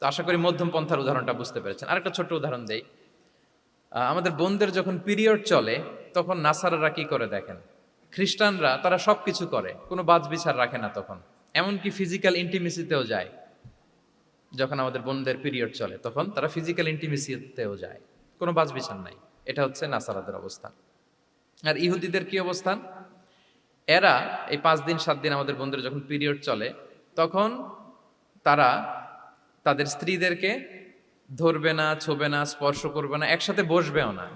তো আশা করি মধ্যম পন্থার উদাহরণটা বুঝতে পেরেছেন। আরেকটা ছোট্ট উদাহরণ দেই। আমাদের বোনদের যখন পিরিয়ড চলে, তখন নাসারারা কি করে দেখেন? খ্রিস্টানরা, তারা সব কিছু করে, কোনো বাজ বিচার রাখে না তখন। এমনকি ফিজিক্যাল ইন্টিমেসিতেও যায়। যখন আমাদের বোনদের পিরিয়ড চলে, তখন তারা ফিজিক্যাল ইন্টিমেসিতেও যায়। কোনো বাজ বিচার নাই। এটা হচ্ছে নাসারাদের অবস্থান। আর ইহুদিদের কি অবস্থান? এরা এই পাঁচ দিন, সাত দিন আমাদের বন্ধুদের যখন পিরিয়ড চলে, তখন তারা তাদের স্ত্রীদেরকে ধরবে না, ছোবে না, স্পর্শ করবে না, একসাথে বসবেও না।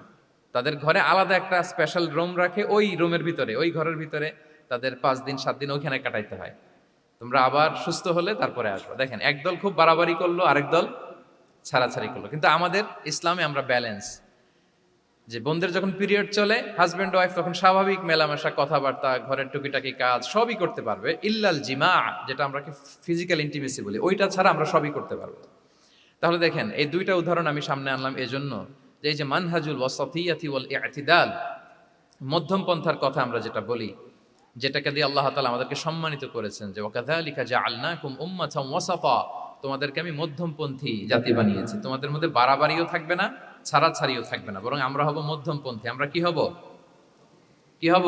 তাদের ঘরে আলাদা একটা স্পেশাল রুম রাখে, ওই রুমের ভিতরে, ওই ঘরের ভিতরে তাদের পাঁচ দিন, সাত দিন ওইখানে কাটাইতে হয়। তোমরা আবার সুস্থ হলে তারপরে আসব। দেখেন, একদল খুব বাড়াবাড়ি করল, আরেক দল ছাড়াছাড়ি করল। কিন্তু আমাদের ইসলামে আমরা ব্যালেন্স যে বোনদের যখন পিরিয়ড চলে হাজব্যান্ড ওয়াইফ তখন স্বাভাবিক মেলামেশা, কথাবার্তা, ঘরের টুকিটাকি কাজ সবই করতে পারবে। ইল্লাল জিমা, যেটা আমরা ফিজিক্যাল ইন্টিমেসি বলি, ওইটা ছাড়া আমরা সবই করতে পারব। তাহলে দেখেন, এই দুইটা উদাহরণ আমি সামনে আনলাম এজন্য যে এই যে মানহাজুল ওয়াসাফিয়াতি ওয়াল ইতিদাল, মধ্যম পন্থার কথা আমরা যেটা বলি, যেটাকে দিয়ে আল্লাহ তাআলা আমাদেরকে সম্মানিত করেছেন যে ওয়াকাযালিকা জাআলনাকুম উম্মাতাম ওয়াসাফা তোমাদেরকে আমি মধ্যমপন্থী জাতি বানিয়েছি। তোমাদের মধ্যে বাড়াবাড়িও থাকবে না, ছাড়াছাড়িও থাকবে না, বরং আমরা হব মধ্যমপন্থী। আমরা কি হব? কি হব?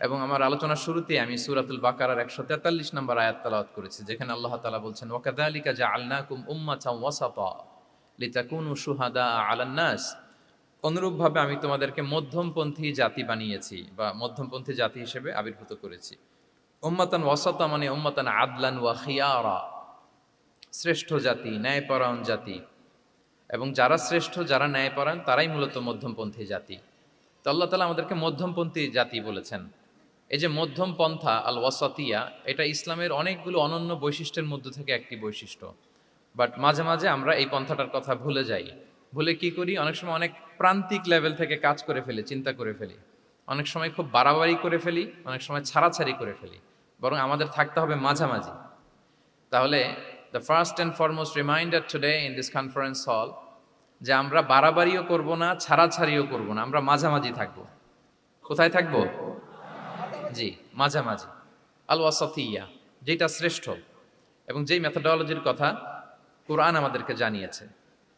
এবং আমার আলোচনার শুরুতে আমি সুরাতুল বাকারার একশো তেতাল্লিশ নম্বর আয়াত তালাওয়াত করেছি, যেখানে আল্লাহ তালা বলছেন ওয়াকাদালিকা জা আল্লাকুম উম্মাতাম ওয়াসাতা লিতাকুনু শুহাদা আলান নাস অনুরূপভাবে আমি তোমাদেরকে মধ্যমপন্থী জাতি বানিয়েছি বা মধ্যমপন্থী জাতি হিসেবে আবির্ভূত করেছি। উম্মাতান ওয়াসাতা মানে উম্মাতান আদলান ওয়া খিয়ারা। শ্রেষ্ঠ জাতি, ন্যায়পরায়ণ জাতি। এবং যারা শ্রেষ্ঠ, যারা ন্যায়পরায়ণ, তারাই মূলত মধ্যমপন্থী জাতি। তো আল্লাহ তালা আমাদেরকে মধ্যমপন্থী জাতি বলেছেন। এই যে মধ্যম পন্থা আল ওয়াসাতিয়া, এটা ইসলামের অনেকগুলো অনন্য বৈশিষ্ট্যের মধ্যে থেকে একটি বৈশিষ্ট্য। বাট মাঝে মাঝে আমরা এই পন্থাটার কথা ভুলে যাই। ভুলে কি করি? অনেক সময় অনেক প্রান্তিক লেভেল থেকে কাজ করে ফেলি, চিন্তা করে ফেলি। অনেক সময় খুব বাড়াবাড়ি করে ফেলি, অনেক সময় ছাড়াছাড়ি করে ফেলি। বরং আমাদের থাকতে হবে মাঝামাঝি। তাহলে the first and foremost reminder today in this conference হল যে আমরা বাড়াবাড়িও করব না, ছাড়াছাড়িও করব না, আমরা মাঝামাঝি থাকব। কোথায় থাকব? জি, মাঝামাঝি। আল ওয়াসাতিয়া যেটা শ্রেষ্ঠ এবং যেই মেথডোলজির কথা কোরআন আমাদেরকে জানিয়েছে।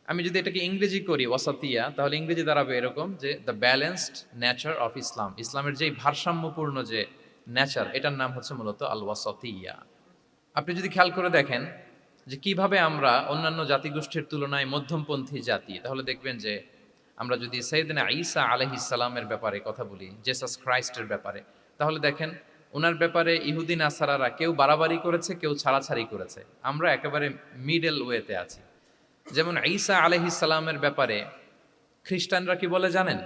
আমি যদি এটাকে ইংরেজি করি ওয়াসাতিয়া তাহলে ইংরেজি দাঁড়াবে এরকম যে the balanced nature of Islam ইসলামের যেই ভারসাম্যপূর্ণ যে নেচার এটার নাম হচ্ছে মূলত আল ওয়াসাতিয়া আপনি যদি খেয়াল করে দেখেন যে কীভাবে আমরা অন্যান্য জাতিগোষ্ঠীর তুলনায় মধ্যমপন্থী জাতি, তাহলে দেখবেন যে আমরা যদি সৈয়দিনা ঈসা আলহিসাল্লামের ব্যাপারে কথা বলি জেসাস ক্রাইস্টের ব্যাপারে, তাহলে দেখেন ওনার ব্যাপারে ইহুদিন আসারারা কেউ বাড়াবাড়ি করেছে, কেউ ছাড়াছাড়ি করেছে। আমরা একেবারে মিডল ওয়েতে আছি। যেমন ঈসা আলহিসাল্লামের ব্যাপারে খ্রিস্টানরা কি বলে জানেন?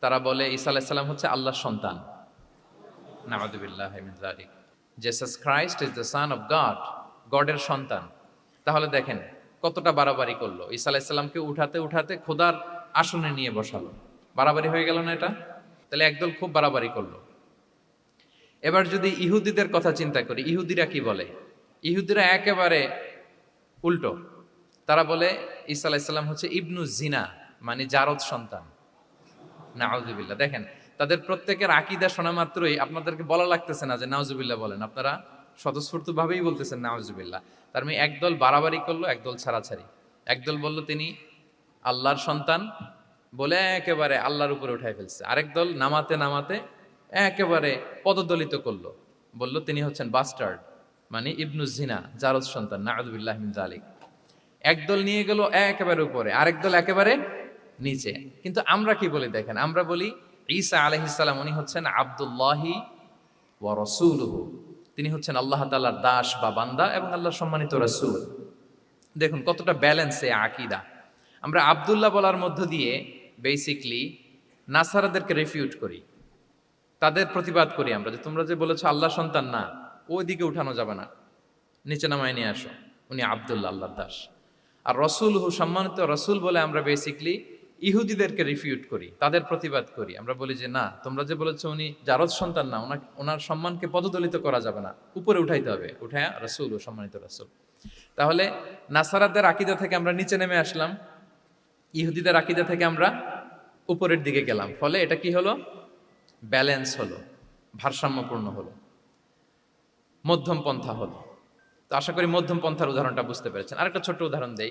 তারা বলে ঈসা আলাইসাল্লাম হচ্ছে আল্লাহর সন্তান। Jesus Christ is the son of God গডের সন্তান। তাহলে দেখেন কতটা বাড়াবাড়ি করল। ঈসা আলাইসাল্লামকে উঠাতে উঠাতে খোদার আসনে নিয়ে বসালো। বাড়াবাড়ি হয়ে গেল না এটা? তাহলে একদল খুব বাড়াবাড়ি করল। এবার যদি ইহুদিদের কথা চিন্তা করি, ইহুদিরা কি বলে? ইহুদিরা একেবারে উল্টো। তারা বলে, ঈসা আলাইসাল্লাম হচ্ছে ইবনু জিনা মানে জারদ সন্তান। না দেখেন তাদের প্রত্যেকের আকিদা শোনা মাত্রই আপনাদেরকে বলা লাগতেছে না যে নাউজুবিল্লাহ বলেন। আপনারা স্বতঃস্ফূর্ত ভাবেই বলতেছেন নাউজুবিল্লাহ তার মানে একদল বাড়াবাড়ি করল, একদল ছাড়াছাড়ি। একদল বলল, তিনি আল্লাহর সন্তান বলে একেবারে আল্লাহর উপরে উঠাই ফেলছে। আরেক দল নামাতে নামাতে একেবারে পদদলিত করল। বলল, তিনি হচ্ছেন বাস্টার্ড মানে ইবনু জিনা জারদ সন্তান, নাউজুবিল্লাহ মিন জালিক। একদল নিয়ে গেল একেবারে উপরে, আরেক দল একেবারে নিচে। কিন্তু আমরা কি বলি দেখেন, আমরা বলি ঈসা আলহিসাল্লাম উনি হচ্ছেন আবদুল্লাহি ওয়া রসুলহু। তিনি হচ্ছেন আল্লাহ তাল্লাহর দাস বা বান্দা এবং আল্লাহ সম্মানিত রসুল। দেখুন, কতটা ব্যালেন্স এ আকিদা। আমরা আবদুল্লাহ বলার মধ্য দিয়ে বেসিকলি নাসারাদেরকে রেফিউট করি। তাদের প্রতিবাদ করি আমরা যে তোমরা যে বলেছ আল্লাহ সন্তান না, ওই দিকে উঠানো যাবে না। নিচে নামায় নিয়ে আসো। উনি আবদুল্লাহ, আল্লাহর দাস। আর রসুল হু সম্মানিত রসুল বলে আমরা বেসিকলি ইহুদিদেরকে রিফিউট করি তাদের প্রতিবাদ করি। আমরা বলি যে না তোমরা যে বলেছ উনি জারদ সন্তান না ওনার ওনার সম্মানকে পদদলিত করা যাবে না। উপরে উঠাইতে হবে উঠায় রসুল ও সম্মানিত রাসুল। তাহলে নাসারাদের আকিদা থেকে আমরা নিচে নেমে আসলাম। ইহুদিদের আকিদা থেকে আমরা উপরের দিকে গেলাম। ফলে এটা কি হলো? ব্যালেন্স হলো ভারসাম্যপূর্ণ হলো মধ্যম পন্থা হলো। তো আশা করি মধ্যম পন্থার উদাহরণটা বুঝতে পেরেছেন। আরেকটা ছোট্ট উদাহরণ আহ,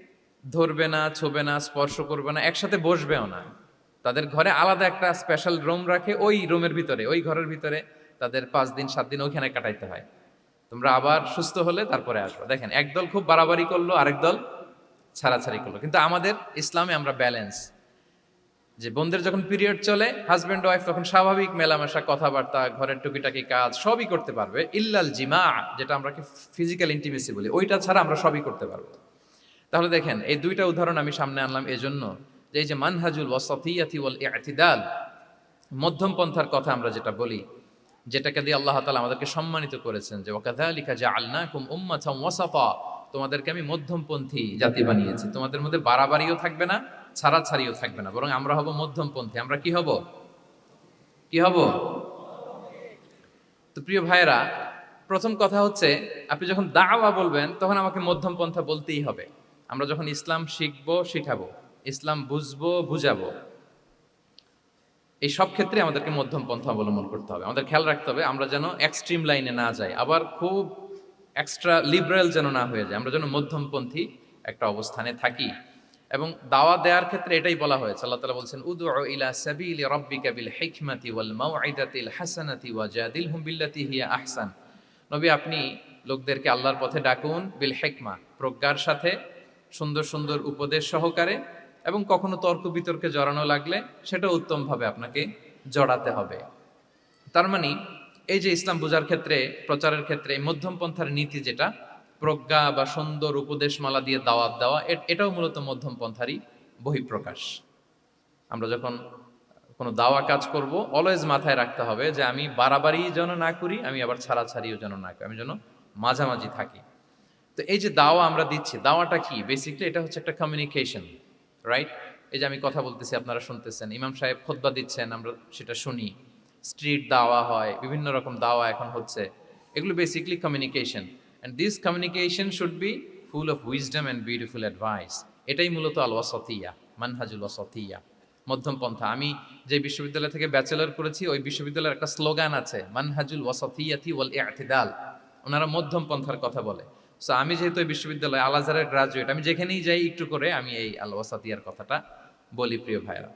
ধরবে না, ছোবে না, স্পর্শ করবে না, একসাথে বসবেও না। তাদের ঘরে আলাদা একটা স্পেশাল রুম রাখে ওই রুমের ভিতরে, ওই ঘরের ভিতরে তাদের পাঁচ দিন, সাত দিন ওইখানে কাটাইতে হয়। তোমরা আবার সুস্থ হলে তারপরে আসবে। দেখেন, একদল খুব বাড়াবাড়ি করল, আরেক দল ছাড়াছাড়ি করল। কিন্তু আমাদের ইসলামে আমরা ব্যালেন্স যে বোনদের যখন পিরিয়ড চলে হাজব্যান্ড ওয়াইফ তখন স্বাভাবিক মেলামেশা, কথাবার্তা, ঘরের টুকিটাকি কাজ, সবই করতে পারবে। ইল্লাল জিমা, যেটা আমরা ফিজিক্যাল ইন্টিমেসি বলি, ওইটা ছাড়া আমরা সবই করতে পারব। তাহলে দেখেন, এই দুইটা উদাহরণ আমি সামনে আনলাম এজন্য যে এই যে মানহাজুল ওয়াসাতিয়াতি ওয়াল ইতিদাল, মধ্যম পন্থার কথা আমরা যেটা বলি, যেটাকে দিয়ে আল্লাহ তালা আমাদেরকে সম্মানিত করেছেন যে, ওয়াকাযালিকা জাআলনাকুম উম্মাতাম ওয়াসাতা তোমাদেরকে আমি মধ্যমপন্থী জাতি বানিয়েছি। তোমাদের মধ্যে বাড়াবাড়িও থাকবে না, ছাড়াছাড়িও থাকবে না, বরং আমরা হব মধ্যমপন্থী। আমরা কি হব? কি হব? তো প্রিয় ভাইয়েরা, প্রথম কথা হচ্ছে, আপনি যখন দাওয়া বলবেন, তখন আমাকে মধ্যম পন্থা বলতেই হবে। আমরা যখন ইসলাম শিখব, শিখাবো, ইসলাম বুঝব, বুঝাবো, এই সব ক্ষেত্রে আমাদেরকে মধ্যম পন্থা অবলম্বন করতে হবে। আমাদের খেয়াল রাখতে হবে আমরা যেন এক্সট্রিম লাইনে না যাই, আবার খুব এক্সট্রা লিবারেল যেন না হয়ে যায় আমরা যেন মধ্যমপন্থী একটা অবস্থানে থাকি। এবং দাওয়া দেওয়ার ক্ষেত্রে এটাই বলা হয়েছে, আল্লাহ তালা বলছেন উদু ইলা বিল্লাতি হিয়া আহসান। নবী, আপনি লোকদেরকে আল্লাহর পথে ডাকুন বিল হিকমা, প্রজ্ঞার সাথে সুন্দর সুন্দর উপদেশ সহকারে এবং কখনো তর্ক বিতর্কে জড়ানো লাগলে সেটা উত্তমভাবে আপনাকে জড়াতে হবে। তার মানে এই যে ইসলাম বোঝার ক্ষেত্রে, প্রচারের ক্ষেত্রে এই মধ্যম পন্থার নীতি যেটা, প্রজ্ঞা বা সুন্দর উপদেশমালা দিয়ে দাওয়াত দেওয়া এটাও মূলত মধ্যম পন্থারই বহিঃপ্রকাশ। আমরা যখন কোনো দাওয়া কাজ করব অলওয়েজ মাথায় রাখতে হবে যে আমি বাড়াবাড়ি যেন না করি, আমি আবার ছাড়াছাড়িও যেন না করি, আমি যেন মাঝামাঝি থাকি। তো এই যে দাওয়া আমরা দিচ্ছি, দাওয়াটা কি? বেসিকলি এটা হচ্ছে একটা কমিউনিকেশন রাইট এই যে আমি কথা বলতেছি, আপনারা শুনতেছেন। ইমাম সাহেব খোদবা দিচ্ছেন, আমরা সেটা শুনি। স্ট্রিট দাওয়া হয়, বিভিন্ন রকম দাওয়া এখন হচ্ছে। এগুলো basically communication and this communication should be full of wisdom and beautiful advice এটাই মূলত আল ওয়াসতিয়া মানহাজুল ওয়াসতিয়া মধ্যম পন্থা। আমি যে বিশ্ববিদ্যালয় থেকে ব্যাচেলর করেছি, ওই বিশ্ববিদ্যালয়ের একটা স্লোগান আছে, মানহাজুল ওয়াসতিয়াতি ওয়াল ইআতিদাল ওনারা মধ্যম পন্থার কথা বলে। সো আমি যেহেতু এই বিশ্ববিদ্যালয় আল আজহারের গ্রাজুয়েট আমি যেখানেই যাই একটু করে আমি এই আল ওয়াসাতিয়ার কথাটা বলি, প্রিয় ভাইরা